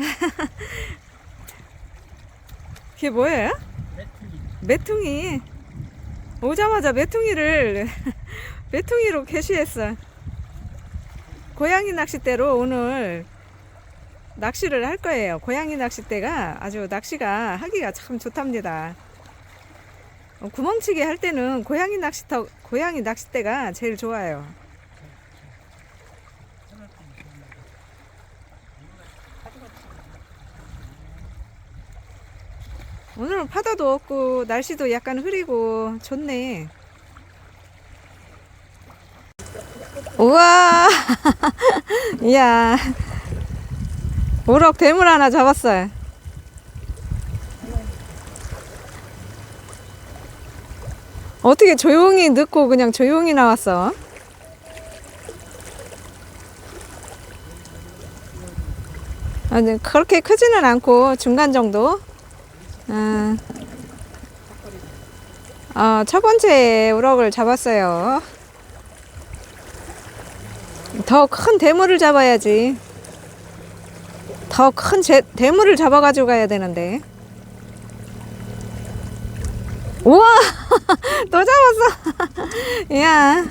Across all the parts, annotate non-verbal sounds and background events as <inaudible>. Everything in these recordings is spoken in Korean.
<laughs> 그게 뭐예요? 메퉁이. 오자마자 메퉁이를 메퉁이로 <laughs> 개시했어. 고양이 낚싯대로 오늘 낚시를 할 거예요. 고양이 낚싯대가 아주 낚시가 하기가 참 좋답니다. 어, 구멍치기 할 때는 고양이 낚시터 고양이 낚싯대가 제일 좋아요. 오늘은 파도도 없고 날씨도 약간 흐리고 좋네. 우와, <laughs> 이야, 우럭 대물 하나 잡았어요. 어떻게 조용히 넣고 그냥 조용히 나왔어? 아니, 그렇게 크지는 않고 중간 정도? 아, 어, 첫 번째 우럭을 잡았어요. 더 큰 대물을 잡아야지. 더 큰 대물을 잡아가지고 가야 되는데. 우와! <laughs> 또 잡았어! <laughs> 이야.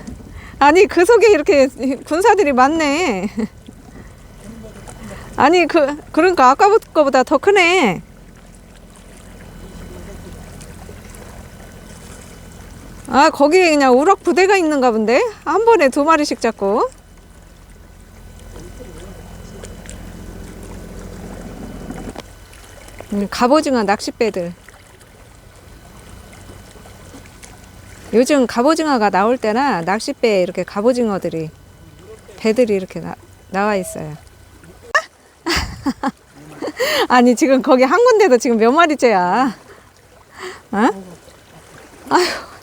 아니, 그 속에 이렇게 군사들이 많네. <laughs> 아니, 그, 그러니까 아까 거보다 더 크네. 아, 거기에 그냥 우럭 부대가 있는가 본데? 한 번에 두 마리씩 잡고. 음, 갑오징어 낚싯배들. 요즘 갑오징어가 나올 때나 낚싯배에 이렇게 갑오징어들이, 배들이 이렇게 나, 나와 있어요. <laughs> 아니, 지금 거기 한 군데도 지금 몇 마리째야? 어? 아휴.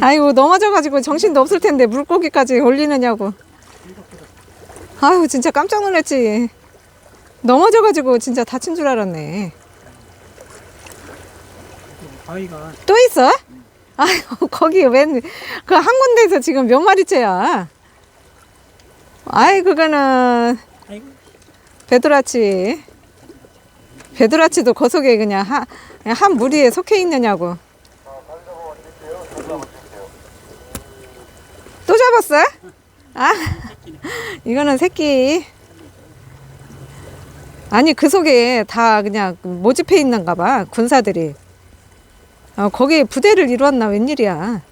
아이고 넘어져가지고 정신도 없을 텐데 물고기까지 올리느냐고. 아유 진짜 깜짝 놀랐지. 넘어져가지고 진짜 다친 줄 알았네. 바위가 또 있어? 아유 거기 웬 그 한 군데에서 지금 몇 마리째야? 아이 그거는 아이고 배도라치. 배도라치도 그 속에 그냥 한, 그냥 한 무리에 속해 있느냐고. 잡았어? 아, <laughs> 이거는 새끼. 아니, 그 속에 다 그냥 모집해 있는가 봐, 군사들이. 어, 거기 부대를 이루었나, 웬일이야.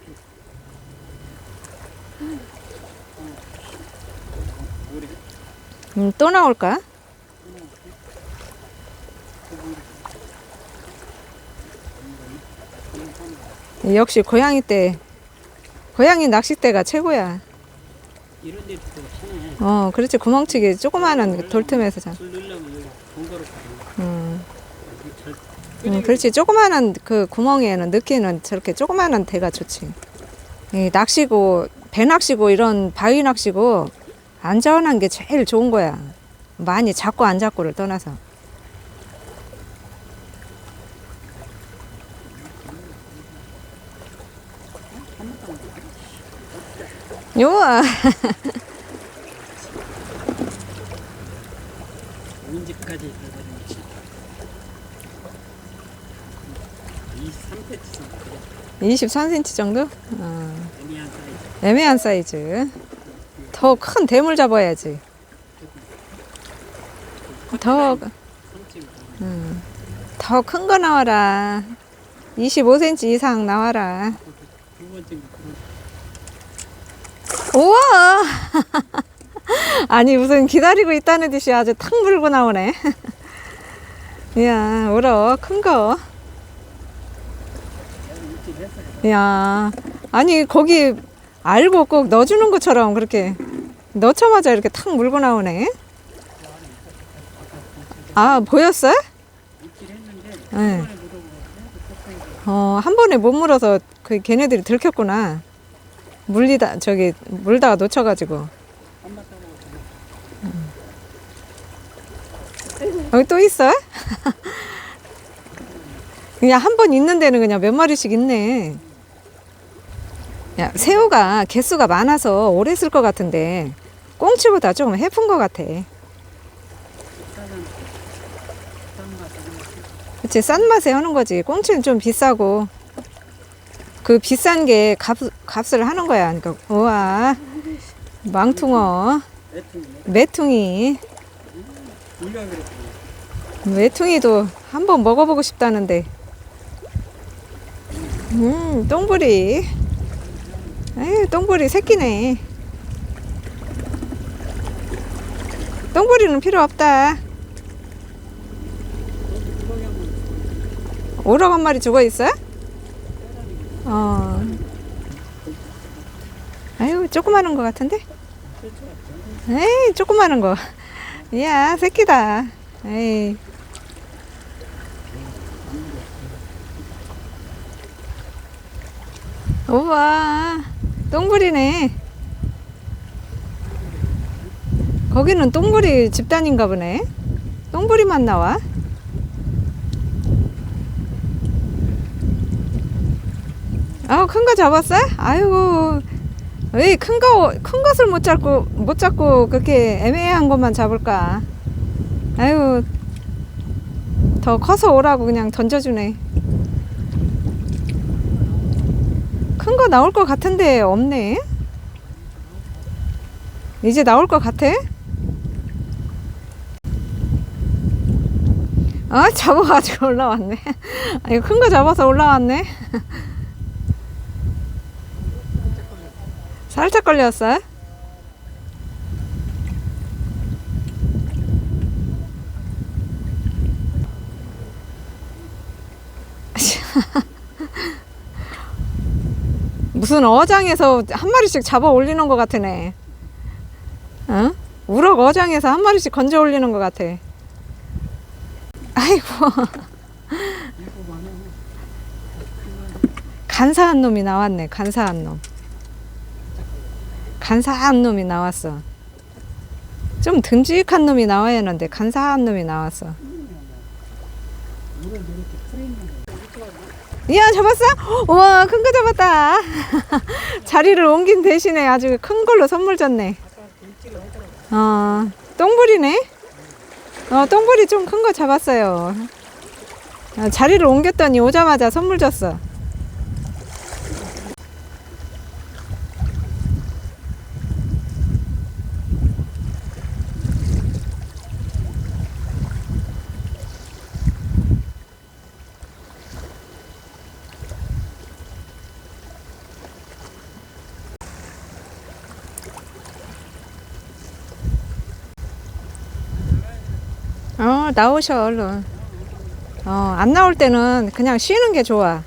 음, 또 나올까? 역시 고양이 때, 고양이 낚싯대가 최고야. 이런 데도 치네 어, 그렇지. 구멍치기 조그마한 돌틈에서 자. 음, 잘 음, 그렇지. 조그마한 그 구멍에는 넣기는 저렇게 조그마한 대가 좋지. 이 낚시고, 배 낚시고, 이런 바위 낚시고, 안전한 게 제일 좋은 거야. 많이 잡고 안 잡고를 떠나서. 요아. 언제까지 이 3cm 23cm 정도? 어, 애매한 사이즈 애매한 사이즈. 더 큰 대물 잡아야지. 더, 손질 더큰 거 나와라. 25cm 이상 나와라. 두 번째 우와! <laughs> 아니, 무슨 기다리고 있다는 듯이 아주 탁 물고 나오네. <laughs> 이야, 울어. 큰 거. 이야. 아니, 거기 알고 꼭 넣어주는 것처럼 그렇게 넣자마자 이렇게 탁 물고 나오네. 아, 보였어요? 네. 어, 한 번에 못 물어서 그 걔네들이 들켰구나. 물리다, 저기, 물다가 놓쳐가지고. 따고 여기 또 있어? <laughs> 그냥 한 번 있는 데는 그냥 몇 마리씩 있네. 야, 새우가 개수가 많아서 오래 쓸 것 같은데, 꽁치보다 조금 해픈 것 같아. 그치 싼 맛에 하는 거지 꽁치는 좀 비싸고 그 비싼 게 값, 값을 하는 거야. 그러니까 우와 망퉁어. 메퉁이. 메퉁이도 한번 먹어보고 싶다는데. 음 똥부리. 에이 똥부리 새끼네. 똥부리는 필요 없다. 오락 한 마리 죽어 있어? 어. 아유, 조그마한 거 같은데? 에이, 조그마한 거. 이야, 새끼다. 에이. 우와, 똥구리네. 거기는 똥구리 집단인가 보네. 똥구리만 나와. 아, 큰 거 잡았어? 아이고. 에이, 큰 거, 큰 것을 못 잡고, 못 잡고, 그렇게 애매한 것만 잡을까. 아유, 더 커서 오라고 그냥 던져주네. 큰 거 나올 것 같은데, 없네. 이제 나올 것 같아? 아, <laughs> 잡아가지고 올라왔네. <laughs> 아, 이거 큰 거 잡아서 올라왔네. <laughs> 살짝 걸렸어? <laughs> 무슨 어장에서 한 마리씩 잡아 올리는 것 같으네. 어? 우럭 어장에서 한 마리씩 건져 올리는 것 같아. 아이고. <laughs> 간사한 놈이 나왔네. 간사한 놈. 간사한 놈이 나왔어. 좀 듬직한 놈이 나와야 하는데 간사한 놈이 나왔어. 이야 잡았어? 우와 큰 거 잡았다. <laughs> 자리를 옮긴 대신에 아주 큰 걸로 선물 줬네. 어 똥불이네. 어 똥불이 좀 큰 거 잡았어요. 어, 자리를 옮겼더니 오자마자 선물 줬어. 어 나오셔 얼른. 어 안 나올 때는 그냥 쉬는 게 좋아.